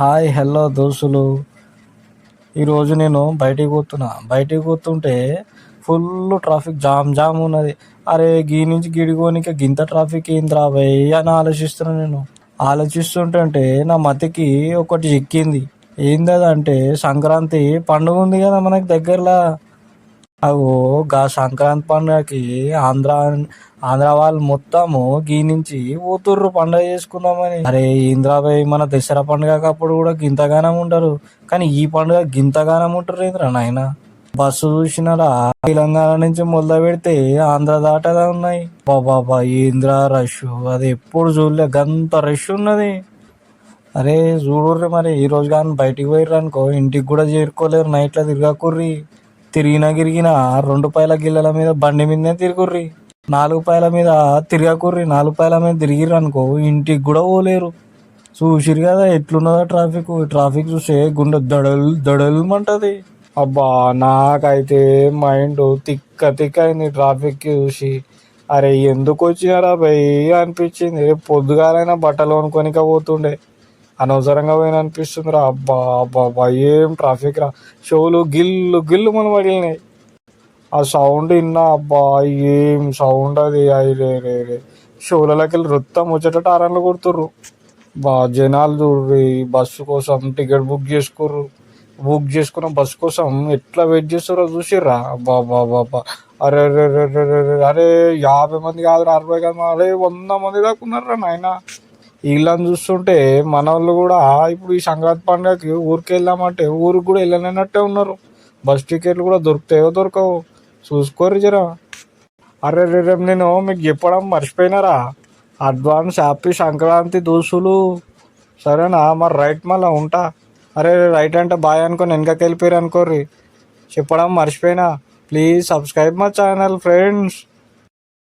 Hi hello దోస్తులు. ఈరోజు నేను బయటికి పోతున్నా. బయటికి పోతుంటే ఫుల్ ట్రాఫిక్ జామ్ జామ్ ఉన్నది. అరే గీ నుంచి గిడికోనికి గింత ట్రాఫిక్ ఏంది రాబోయ్ అని ఆలోచిస్తున్నా నేను. ఆలోచిస్తుంటే నా మతికి ఒకటి ఎక్కింది ఏంది అంటే సంక్రాంతి పండుగ ఉంది కదా మనకి దగ్గరలో. అగో గా సంక్రాంతి పండుగకి ఆంధ్ర ఆంధ్ర వాళ్ళు మొత్తము గీనించి పోతుర్రు పండుగ చేసుకుందామని. అరే ఇంద్రాబాయ్ మన దసరా పండుగ అప్పుడు కూడా గింతగానం ఉంటారు. కానీ ఈ పండుగ గింతగానం ఉంటారు ఏంద్రా నాయన? బస్సు చూసినారా? తెలంగాణ నుంచి మొదలు పెడితే ఆంధ్ర దాటదా ఉన్నాయి. బాబా ఇంద్ర రష్? అది ఎప్పుడు చూడలే గంత రష్ ఉన్నది. అరే చూడుర్రి మరి ఈ రోజు కానీ బయటికి పోయిర్రు అనుకో ఇంటికి కూడా చేరుకోలేరు నైట్లో తిరగకుర్రి. తిరిగినా గిరిగినా రెండు పాయల గిల్లల మీద బండి మీదనే తిరుగుర్రి. నాలుగు పాయల మీద తిరగకుర్రి. నాలుగు పాయల మీద తిరిగిర్రు అనుకో ఇంటికి కూడా పోలేరు. చూసిరు కదా ఎట్లున్నదో ట్రాఫిక్ ట్రాఫిక్ చూస్తే గుండె దడలు దడల్మంటది. అబ్బా నాకైతే మైండ్ తిక్క తిక్క అయింది ట్రాఫిక్ చూసి. అరే ఎందుకు వచ్చినారా భయ్ అనిపించింది. పొద్దుగాలైనా బట్టలు కొనుక్కొనిక పోతుండే. అనవసరంగా పోయిన అనిపిస్తుంది రా అబ్బా అబ్బా అబ్బా ఏం ట్రాఫిక్ రా. షోలు గిల్లు గిల్లు మన పడినాయి ఆ సౌండ్ విన్నా అబ్బా ఏం సౌండ్ అది అయి రే రే రే. షోలలోకి వెళ్ళి వృత్తం వచ్చేటట్టు ఆరన్లు కొడుతుర్రు. బా జనాలు చూడ్రి బస్సు కోసం టికెట్ బుక్ చేసుకోర్రు. బుక్ చేసుకున్న బస్సు కోసం ఎట్లా వెయిట్ చేస్తారో చూసిర్రా. అబ్బా అబ్బా అబ్బా అరే అరే అరే అరే అరే అరే అరే యాభై మంది కాదు అరవై కాదు అరే వంద మంది దాకా ఉన్నారా నాయన. వీళ్ళని చూస్తుంటే మన వాళ్ళు కూడా ఇప్పుడు ఈ సంక్రాంతి పండుగకి ఊరికి వెళ్దామంటే ఊరికి కూడా వెళ్ళలేనట్టే ఉన్నారు. బస్ టికెట్లు కూడా దొరుకుతాయో దొరకవు? చూసుకోరు జరా. అరే రే రేపు నేను మీకు చెప్పడం మర్చిపోయినారా? అడ్వాన్స్ హ్యాపీ సంక్రాంతి దోస్తులు. సరేనా? మరి రైట్ మళ్ళీ ఉంటా. అరే రైట్ అంటే బాయ్ అనుకొని వెనకకి వెళ్ళిపోయారు అనుకోర్రి. చెప్పడం మర్చిపోయినా. Please subscribe my channel friends.